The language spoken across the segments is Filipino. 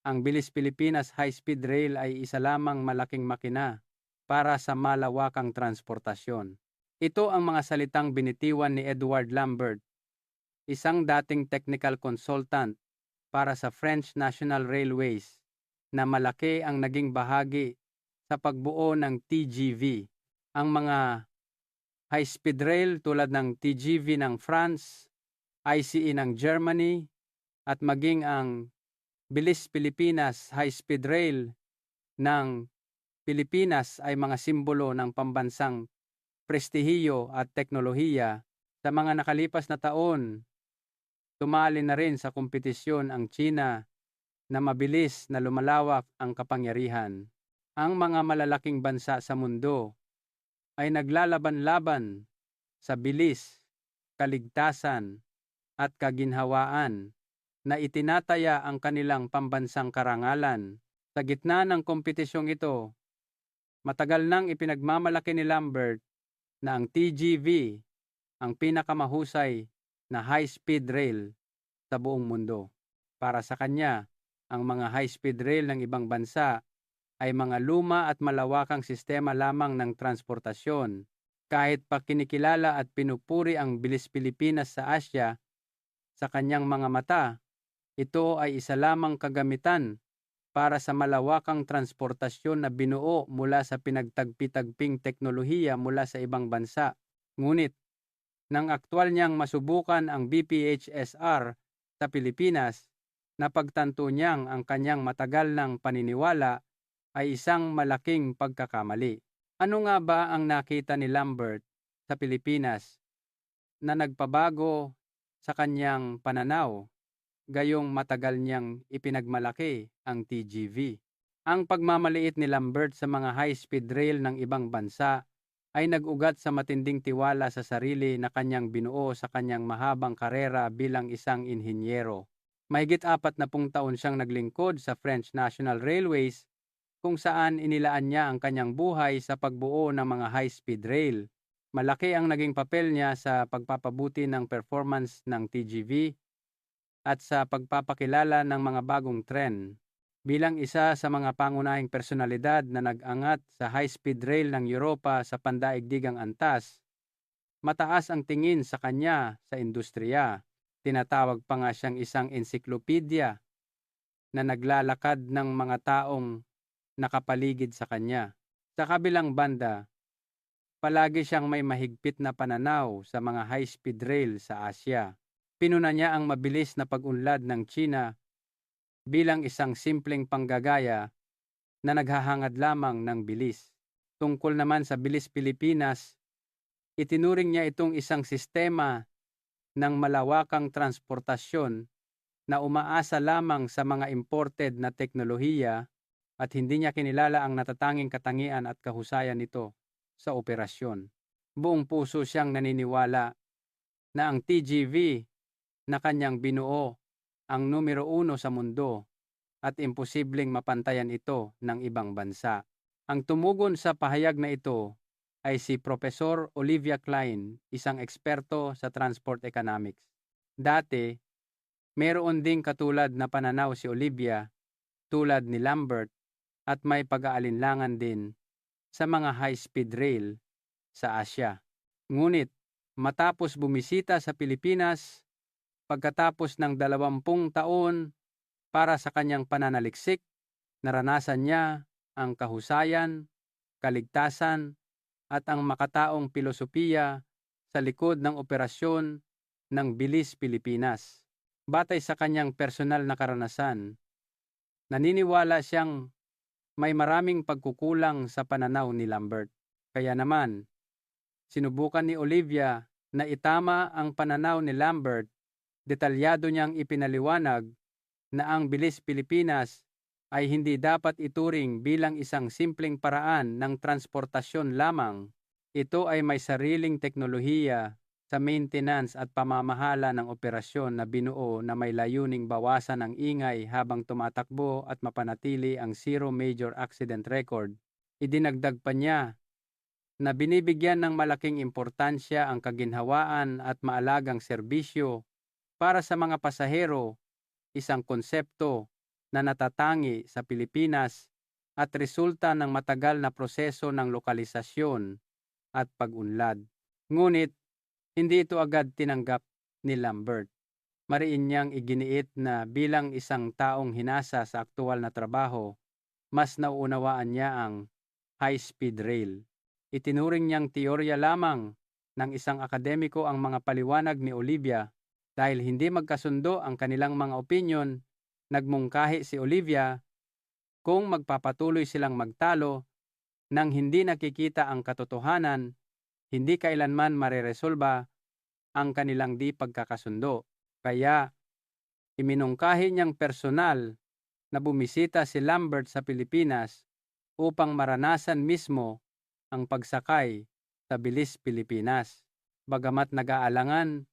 Ang Bilis Pilipinas High Speed Rail ay isa lamang malaking makina para sa malawakang transportasyon. Ito ang mga salitang binitiwan ni Edward Lambert, isang dating technical consultant para sa French National Railways na malaki ang naging bahagi sa pagbuo ng TGV. Ang mga high-speed rail tulad ng TGV ng France, ICE ng Germany, at maging ang Bilis Pilipinas High Speed Rail ng Pilipinas ay mga simbolo ng pambansang prestihiyo at teknolohiya sa mga nakalipas na taon. Tumali na rin sa kompetisyon ang China na mabilis na lumalawak ang kapangyarihan. Ang mga malalaking bansa sa mundo ay naglalaban-laban sa bilis, kaligtasan at kaginhawaan na itinataya ang kanilang pambansang karangalan. Sa gitna ng kompetisyong ito, matagal nang ipinagmamalaki ni Lambert na ang TGV ang pinakamahusay na high-speed rail sa buong mundo. Para sa kanya, ang mga high-speed rail ng ibang bansa ay mga luma at malawakang sistema lamang ng transportasyon. Kahit pa kinikilala at pinupuri ang bilis Pilipinas sa Asya, sa kanyang mga mata, ito ay isa lamang kagamitan para sa malawakang transportasyon na binuo mula sa pinagtagpi-tagping teknolohiya mula sa ibang bansa. Ngunit, nang aktwal niyang masubukan ang BPHSR sa Pilipinas, napagtanto niyang ang kanyang matagal ng paniniwala ay isang malaking pagkakamali. Ano nga ba ang nakita ni Lambert sa Pilipinas na nagpabago sa kanyang pananaw gayong matagal niyang ipinagmalaki ang TGV. Ang pagmamaliit ni Lambert sa mga high-speed rail ng ibang bansa ay nag-ugat sa matinding tiwala sa sarili na kanyang binuo sa kanyang mahabang karera bilang isang inhinyero. Mahigit apat na pung taon siyang naglingkod sa French National Railways kung saan inilaan niya ang kanyang buhay sa pagbuo ng mga high-speed rail. Malaki ang naging papel niya sa pagpapabuti ng performance ng TGV at sa pagpapakilala ng mga bagong tren. Bilang isa sa mga pangunahing personalidad na nag-angat sa high-speed rail ng Europa sa pandaigdigang antas, mataas ang tingin sa kanya sa industriya. Tinatawag pa nga siyang isang ensiklopedia na naglalakad ng mga taong nakapaligid sa kanya. Sa kabilang banda, palagi siyang may mahigpit na pananaw sa mga high-speed rail sa Asya. Pinuna niya ang mabilis na pag-unlad ng China bilang isang simpleng panggagaya na naghahangad lamang ng bilis. Tungkol naman sa bilis Pilipinas, itinuring niya itong isang sistema ng malawakang transportasyon na umaasa lamang sa mga imported na teknolohiya at hindi niya kinilala ang natatanging katangian at kahusayan nito sa operasyon. Buong puso siyang naniniwala na ang TGV na kanyang binuo ang numero uno sa mundo at imposibleng mapantayan ito ng ibang bansa. Ang tumugon sa pahayag na ito ay si Profesor Olivia Klein, isang eksperto sa transport economics. Dati, meron ding katulad na pananaw si Olivia tulad ni Lambert at may pag-aalinlangan din sa mga high-speed rail sa Asya. Ngunit matapos bumisita sa Pilipinas Pagkatapos ng dalawampung taon para sa kanyang pananaliksik, naranasan niya ang kahusayan, kaligtasan, at ang makataong pilosopiya sa likod ng operasyon ng Bilis Pilipinas. Batay sa kanyang personal na karanasan, naniniwala siyang may maraming pagkukulang sa pananaw ni Lambert. Kaya naman, sinubukan ni Olivia na itama ang pananaw ni Lambert detalyado niyang ipinaliwanag na ang bilis Pilipinas ay hindi dapat ituring bilang isang simpleng paraan ng transportasyon lamang. Ito ay may sariling teknolohiya sa maintenance at pamamahala ng operasyon na binuo na may layuning bawasan ang ingay habang tumatakbo at mapanatili ang zero major accident record. Idinagdag pa niya na binibigyan ng malaking importansya ang kaginhawaan at maalagang serbisyo para sa mga pasahero, isang konsepto na natatangi sa Pilipinas at resulta ng matagal na proseso ng lokalisasyon at pag-unlad. Ngunit, hindi ito agad tinanggap ni Lambert. Mariin niyang iginiit na bilang isang taong hinasa sa aktual na trabaho, mas nauunawaan niya ang high-speed rail. Itinuring niyang teorya lamang ng isang akademiko ang mga paliwanag ni Olivia dahil hindi magkasundo ang kanilang mga opinyon, nagmungkahi si Olivia kung magpapatuloy silang magtalo nang hindi nakikita ang katotohanan, hindi kailanman mareresolba ang kanilang di pagkakasundo. Kaya, iminungkahi niyang personal na bumisita si Lambert sa Pilipinas upang maranasan mismo ang pagsakay sa Bilis, Pilipinas. Bagamat nag-aalangan,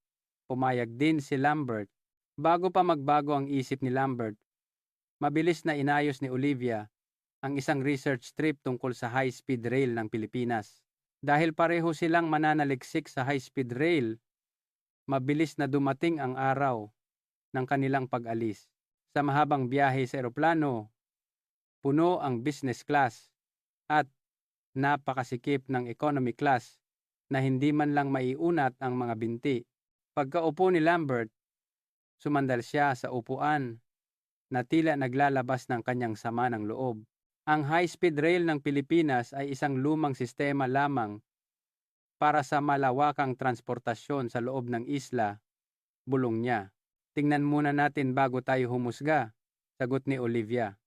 pumayag din si Lambert. Bago pa magbago ang isip ni Lambert, mabilis na inayos ni Olivia ang isang research trip tungkol sa high-speed rail ng Pilipinas. Dahil pareho silang mananaliksik sa high-speed rail, mabilis na dumating ang araw ng kanilang pag-alis. Sa mahabang biyahe sa eroplano, puno ang business class at napakasikip ng economy class na hindi man lang maiunat ang mga binti. Pagkaupo ni Lambert, sumandal siya sa upuan na tila naglalabas ng kanyang sama ng loob. Ang high-speed rail ng Pilipinas ay isang lumang sistema lamang para sa malawakang transportasyon sa loob ng isla, bulong niya. Tingnan muna natin bago tayo humusga, sagot ni Olivia.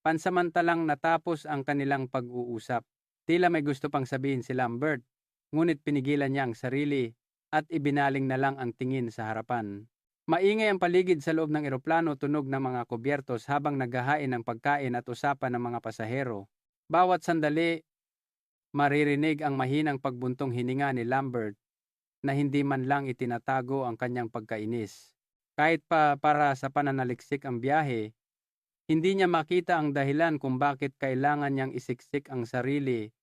Pansamantalang natapos ang kanilang pag-uusap. Tila may gusto pang sabihin si Lambert, ngunit pinigilan niya ang sarili at ibinaling na lang ang tingin sa harapan. Maingay ang paligid sa loob ng eroplano tunog ng mga kubyertos habang naghahain ng pagkain at usapan ng mga pasahero. Bawat sandali, maririnig ang mahinang pagbuntong hininga ni Lambert na hindi man lang itinatago ang kanyang pagkainis. Kahit pa para sa pananaliksik ang biyahe, hindi niya makita ang dahilan kung bakit kailangan niyang isiksik ang sarili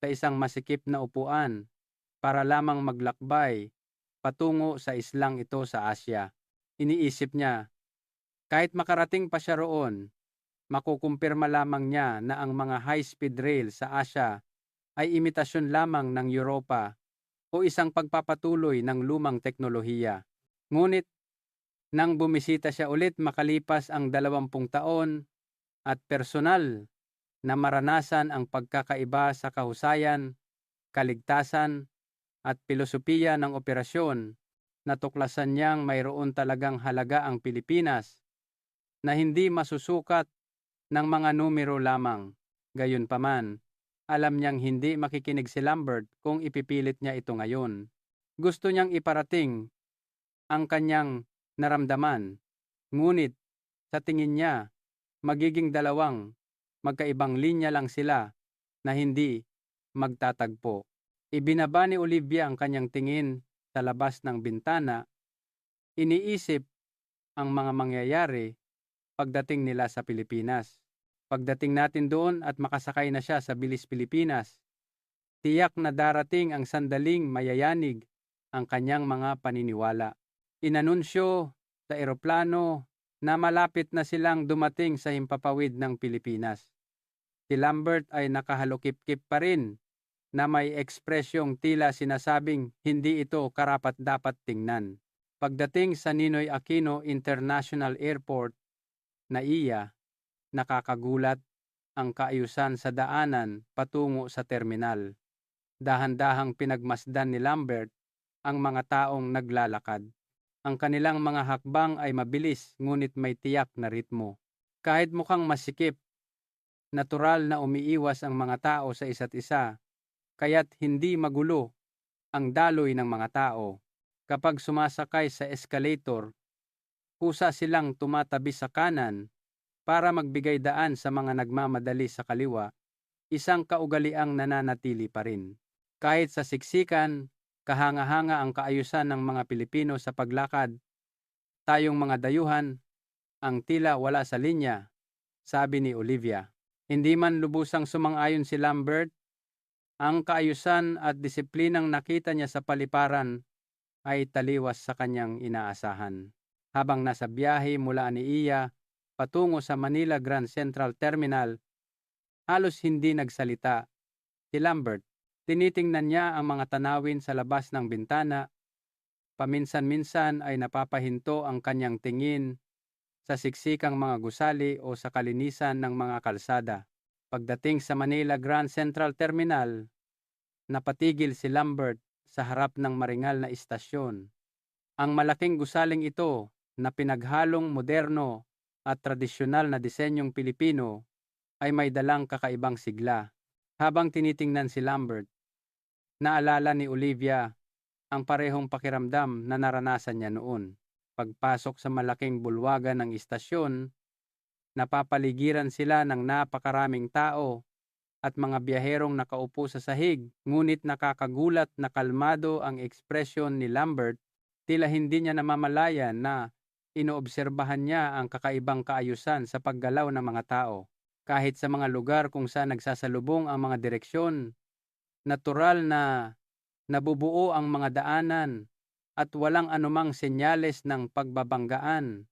sa isang masikip na upuan para lamang maglakbay patungo sa islang ito sa Asya. Iniisip niya, kahit makarating pa siya roon, makukumpirma lamang niya na ang mga high-speed rail sa Asya ay imitasyon lamang ng Europa o isang pagpapatuloy ng lumang teknolohiya. Ngunit nang bumisita siya ulit makalipas ang dalawampung taon at personal na maranasan ang pagkakaiba sa kahusayan, kaligtasan at pilosopiya ng operasyon, natuklasan niyang mayroon talagang halaga ang Pilipinas na hindi masusukat ng mga numero lamang. Gayunpaman, alam niyang hindi makikinig si Lambert kung ipipilit niya ito ngayon. Gusto niyang iparating ang kanyang naramdaman. Ngunit, sa tingin niya, magiging dalawang, magkaibang linya lang sila na hindi magtatagpo. Ibinaba ni Olivia ang kanyang tingin sa labas ng bintana. Iniisip ang mga mangyayari pagdating nila sa Pilipinas. Pagdating natin doon at makasakay na siya sa Bilis Pilipinas, tiyak na darating ang sandaling mayayanig ang kanyang mga paniniwala. Inanunsyo sa eroplano na malapit na silang dumating sa himpapawid ng Pilipinas. Si Lambert ay nakahalukip-kip pa rin na may ekspresyong tila sinasabing hindi ito karapat dapat tingnan. Pagdating sa Ninoy Aquino International Airport na iya, nakakagulat ang kaayusan sa daanan patungo sa terminal. Dahan-dahang pinagmasdan ni Lambert ang mga taong naglalakad. Ang kanilang mga hakbang ay mabilis ngunit may tiyak na ritmo. Kahit mukhang masikip, natural na umiiwas ang mga tao sa isa't isa, kaya't hindi magulo ang daloy ng mga tao. Kapag sumasakay sa escalator, kusa silang tumatabi sa kanan para magbigay daan sa mga nagmamadali sa kaliwa, isang kaugaliang nananatili pa rin. Kahit sa siksikan, kahanga-hanga ang kaayusan ng mga Pilipino sa paglakad. Tayong mga dayuhan, ang tila wala sa linya, sabi ni Olivia. Hindi man lubusang sumang-ayon si Lambert, ang kaayusan at disiplinang nakita niya sa paliparan ay taliwas sa kanyang inaasahan. Habang nasa biyahe mula ni Iya patungo sa Manila Grand Central Terminal, halos hindi nagsalita. Si Lambert, tinitingnan niya ang mga tanawin sa labas ng bintana. Paminsan-minsan ay napapahinto ang kanyang tingin sa siksikang mga gusali o sa kalinisan ng mga kalsada. Pagdating sa Manila Grand Central Terminal, napatigil si Lambert sa harap ng maringal na istasyon. Ang malaking gusaling ito na pinaghalong moderno at tradisyonal na disenyong Pilipino ay may dalang kakaibang sigla. Habang tinitingnan si Lambert, naalala ni Olivia ang parehong pakiramdam na naranasan niya noon. Pagpasok sa malaking bulwagan ng istasyon, napapaligiran sila ng napakaraming tao at mga biyaherong nakaupo sa sahig, ngunit nakakagulat na kalmado ang ekspresyon ni Lambert, tila hindi niya namamalayan na inoobserbahan niya ang kakaibang kaayusan sa paggalaw ng mga tao. Kahit sa mga lugar kung saan nagsasalubong ang mga direksyon, natural na nabubuo ang mga daanan at walang anumang senyales ng pagbabanggaan.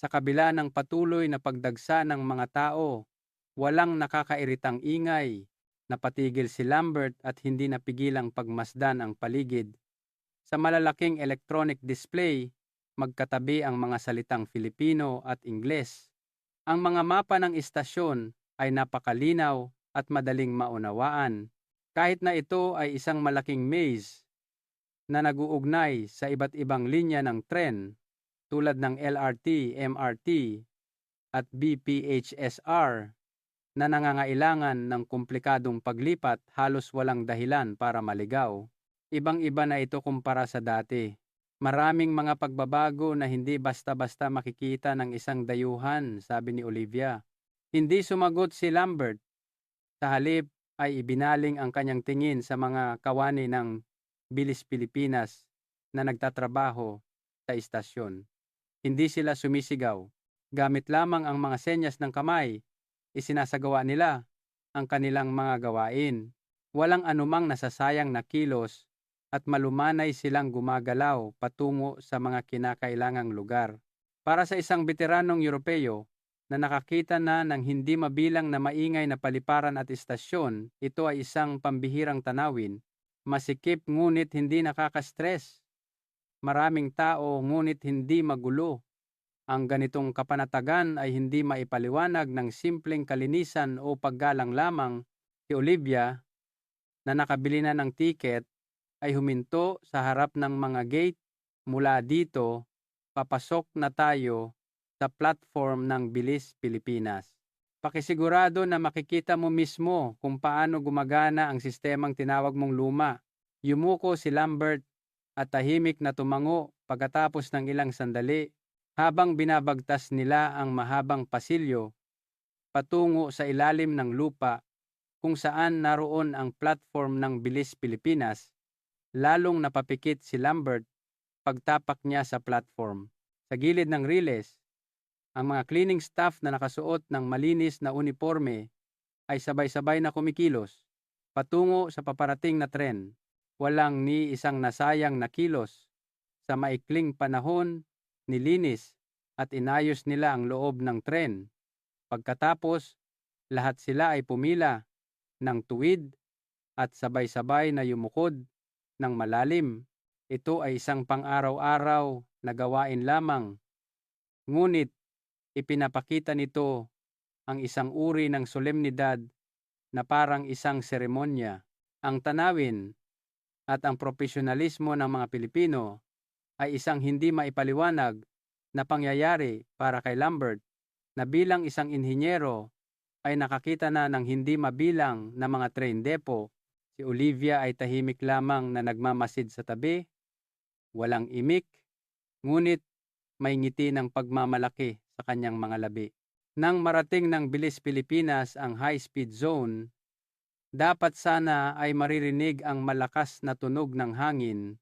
Sa kabila ng patuloy na pagdagsa ng mga tao, walang nakakairitang ingay, napatigil si Lambert at hindi napigilang pagmasdan ang paligid. Sa malalaking electronic display, magkatabi ang mga salitang Filipino at Ingles. Ang mga mapa ng istasyon ay napakalinaw at madaling maunawaan, kahit na ito ay isang malaking maze na naguugnay sa iba't ibang linya ng tren tulad ng LRT, MRT at BPHSR na nangangailangan ng komplikadong paglipat halos walang dahilan para maligaw. Ibang-iba na ito kumpara sa dati. Maraming mga pagbabago na hindi basta-basta makikita ng isang dayuhan, sabi ni Olivia. Hindi sumagot si Lambert. Sa halip ay ibinaling ang kanyang tingin sa mga kawani ng Bilis Pilipinas na nagtatrabaho sa istasyon. Hindi sila sumisigaw. Gamit lamang ang mga senyas ng kamay, isinasagawa nila ang kanilang mga gawain. Walang anumang nasasayang na kilos at malumanay silang gumagalaw patungo sa mga kinakailangang lugar. Para sa isang veteranong Europeo na nakakita na ng hindi mabilang na maingay na paliparan at istasyon, ito ay isang pambihirang tanawin, masikip ngunit hindi nakaka-stress. Maraming tao ngunit hindi magulo. Ang ganitong kapanatagan ay hindi maipaliwanag ng simpleng kalinisan o paggalang lamang si Olivia na nakabili na ng tiket ay huminto sa harap ng mga gate mula dito, papasok na tayo sa platform ng Bilis, Pilipinas. Pakisigurado na makikita mo mismo kung paano gumagana ang sistemang tinawag mong luma. Yumuko si Lambert at tahimik na tumango pagkatapos ng ilang sandali habang binabagtas nila ang mahabang pasilyo patungo sa ilalim ng lupa kung saan naroon ang platform ng Bilis Pilipinas Lalong napapikit si Lambert pagtapak niya sa platform. Sa gilid ng riles, ang mga cleaning staff na nakasuot ng malinis na uniforme ay sabay-sabay na kumikilos patungo sa paparating na tren. Walang ni isang nasayang na kilos. Sa maikling panahon, nilinis at inayos nila ang loob ng tren. Pagkatapos, lahat sila ay pumila ng tuwid at sabay-sabay na yumukod ng malalim. Ito ay isang pang-araw-araw na gawain lamang. Ngunit ipinapakita nito ang isang uri ng solemnidad na parang isang seremonya. Ang tanawin at ang profesionalismo ng mga Pilipino ay isang hindi maipaliwanag na pangyayari para kay Lambert na bilang isang inhinyero ay nakakita na ng hindi mabilang na mga train depot Si Olivia ay tahimik lamang na nagmamasid sa tabi, walang imik, ngunit may ngiti ng pagmamalaki sa kanyang mga labi. Nang marating ng Bilis Pilipinas ang high-speed zone, dapat sana ay maririnig ang malakas na tunog ng hangin,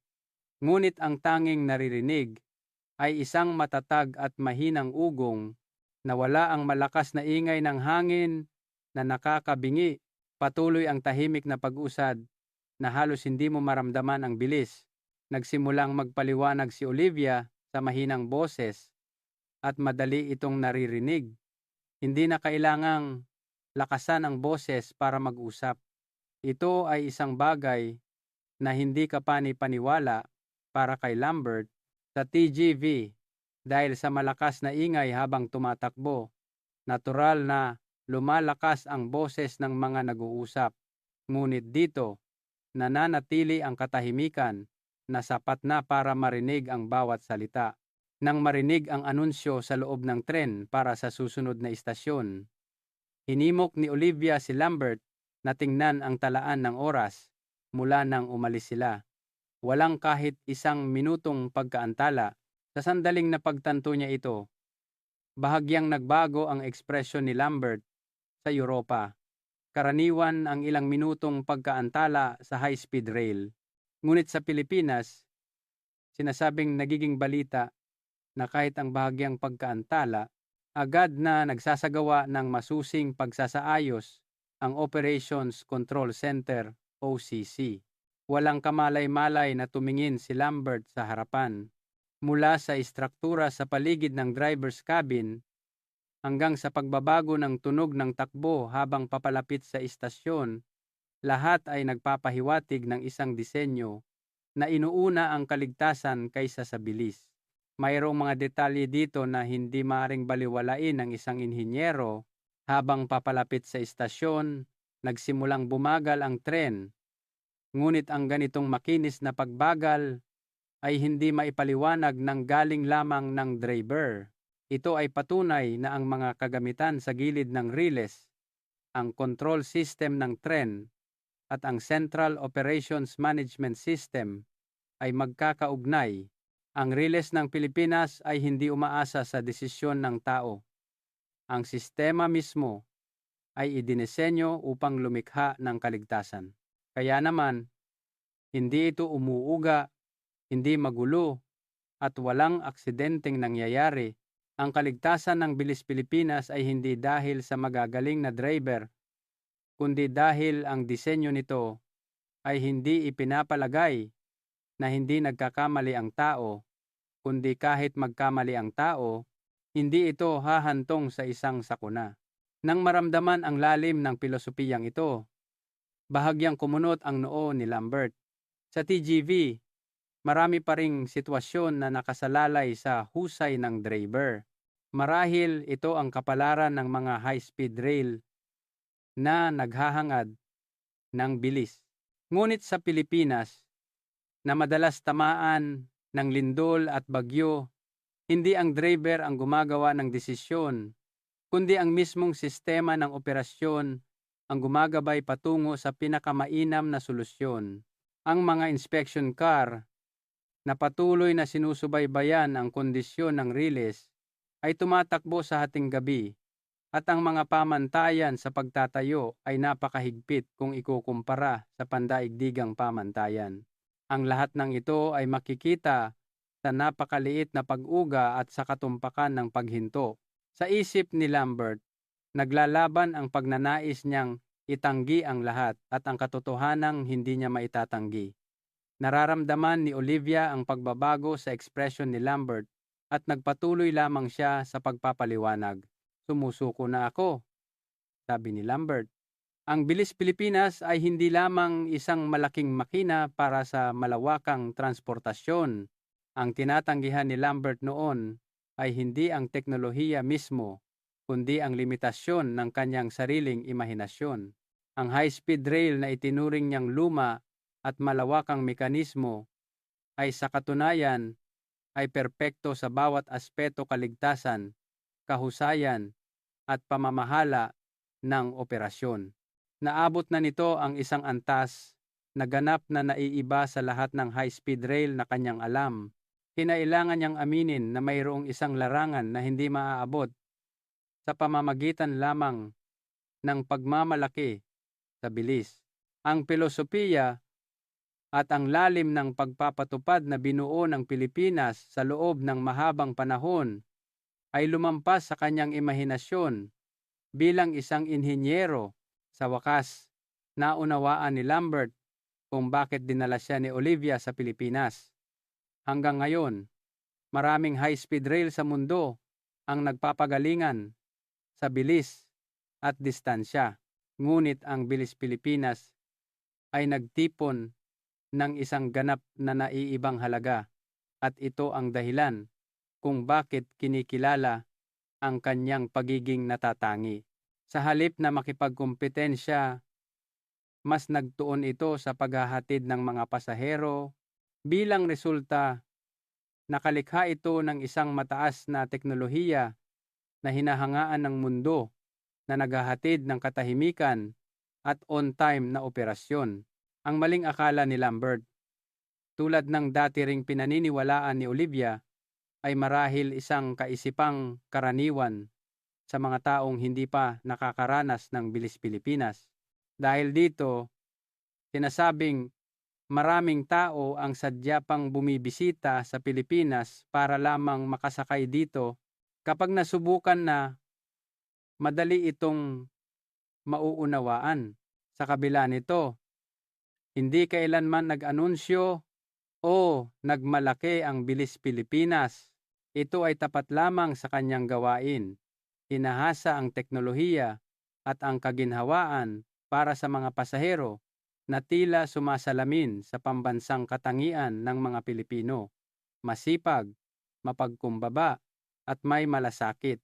ngunit ang tanging naririnig ay isang matatag at mahinang ugong na wala ang malakas na ingay ng hangin na nakakabingi Patuloy ang tahimik na pag-usad na halos hindi mo maramdaman ang bilis. Nagsimulang magpaliwanag si Olivia sa mahinang boses at madali itong naririnig. Hindi na kailangang lakasan ang boses para mag-usap. Ito ay isang bagay na hindi ka pani-paniwala para kay Lambert sa TGV dahil sa malakas na ingay habang tumatakbo. Natural na lumalakas ang boses ng mga nag-uusap. Ngunit dito, nananatili ang katahimikan na sapat na para marinig ang bawat salita. Nang marinig ang anunsyo sa loob ng tren para sa susunod na istasyon, hinimok ni Olivia si Lambert na tingnan ang talaan ng oras mula nang umalis sila. Walang kahit isang minutong pagkaantala sa sandaling napagtanto niya ito. Bahagyang nagbago ang ekspresyon ni Lambert sa Europa. Karaniwan ang ilang minutong pagkaantala sa high-speed rail. Ngunit sa Pilipinas, sinasabing nagiging balita na kahit ang bahagyang pagkaantala, agad na nagsasagawa ng masusing pagsasaayos ang Operations Control Center OCC. Walang kamalay-malay na tumingin si Lambert sa harapan. Mula sa istruktura sa paligid ng driver's cabin hanggang sa pagbabago ng tunog ng takbo habang papalapit sa istasyon, lahat ay nagpapahiwatig ng isang disenyo na inuuna ang kaligtasan kaysa sa bilis mayroong mga detalye dito na hindi maaring baliwalain ng isang inhinyero habang papalapit sa istasyon, nagsimulang bumagal ang tren. Ngunit ang ganitong makinis na pagbagal ay hindi maipaliwanag ng galing lamang ng driver. Ito ay patunay na ang mga kagamitan sa gilid ng riles, ang control system ng tren, at ang Central Operations Management System ay magkakaugnay ang riles ng Pilipinas ay hindi umaasa sa desisyon ng tao. Ang sistema mismo ay idinisenyo upang lumikha ng kaligtasan. Kaya naman, hindi ito umuuga, hindi magulo, at walang aksidenteng nangyayari. Ang kaligtasan ng Bilis Pilipinas ay hindi dahil sa magagaling na driver, kundi dahil ang disenyo nito ay hindi ipinapalagay na hindi nagkakamali ang tao kundi kahit magkamali ang tao, hindi ito hahantong sa isang sakuna. Nang maramdaman ang lalim ng pilosopiyang ito, bahagyang kumunot ang noo ni Lambert. Sa TGV, marami pa ring sitwasyon na nakasalalay sa husay ng driver. Marahil ito ang kapalaran ng mga high-speed rail na naghahangad ng bilis. Ngunit sa Pilipinas, na madalas tamaan ng lindol at bagyo, hindi ang driver ang gumagawa ng desisyon, kundi ang mismong sistema ng operasyon ang gumagabay patungo sa pinakamainam na solusyon. Ang mga inspection car na patuloy na sinusubaybayan ang kondisyon ng riles ay tumatakbo sa hating gabi at ang mga pamantayan sa pagtatayo ay napakahigpit kung ikukumpara sa pandaigdigang pamantayan. Ang lahat ng ito ay makikita sa napakaliit na pag-uga at sa katumpakan ng paghinto. Sa isip ni Lambert, naglalaban ang pagnanais niyang itanggi ang lahat at ang katotohanang hindi niya maitatanggi. Nararamdaman ni Olivia ang pagbabago sa ekspresyon ni Lambert at nagpatuloy lamang siya sa pagpapaliwanag. Sumusuko na ako, sabi ni Lambert. Ang Bilis Pilipinas ay hindi lamang isang malaking makina para sa malawakang transportasyon. Ang tinatanggihan ni Lambert noon ay hindi ang teknolohiya mismo, kundi ang limitasyon ng kanyang sariling imahinasyon. Ang high-speed rail na itinuring niyang luma at malawakang mekanismo ay sa katunayan ay perpekto sa bawat aspeto kaligtasan, kahusayan at pamamahala ng operasyon. Naabot na nito ang isang antas na ganap na naiiba sa lahat ng high-speed rail na kanyang alam. Kinailangan niyang aminin na mayroong isang larangan na hindi maaabot sa pamamagitan lamang ng pagmamalaki sa bilis. Ang filosofiya at ang lalim ng pagpapatupad na binuo ng Pilipinas sa loob ng mahabang panahon ay lumampas sa kanyang imahinasyon bilang isang inhinyero sa wakas, naunawaan ni Lambert kung bakit dinala siya ni Olivia sa Pilipinas. Hanggang ngayon, maraming high-speed rail sa mundo ang nagpapagalingan sa bilis at distansya. Ngunit ang Bilis Pilipinas ay nagtipon ng isang ganap na naiibang halaga at ito ang dahilan kung bakit kinikilala ang kanyang pagiging natatangi. Sa halip na makipagkumpetensya, mas nagtuon ito sa paghahatid ng mga pasahero. Bilang resulta, nakalikha ito ng isang mataas na teknolohiya na hinahangaan ng mundo na naghahatid ng katahimikan at on-time na operasyon. Ang maling akala ni Lambert, tulad ng dati ring pinaniniwalaan ni Olivia, ay marahil isang kaisipang karaniwan sa mga taong hindi pa nakakaranas ng bilis Pilipinas. Dahil dito, sinasabing maraming tao ang sadya pang bumibisita sa Pilipinas para lamang makasakay dito kapag nasubukan na madali itong mauunawaan. Sa kabila nito, hindi kailanman nag-anunsyo o nagmalaki ang bilis Pilipinas. Ito ay tapat lamang sa kanyang gawain. Hinahasa ang teknolohiya at ang kaginhawaan para sa mga pasahero na tila sumasalamin sa pambansang katangian ng mga Pilipino. Masipag, mapagkumbaba, at may malasakit.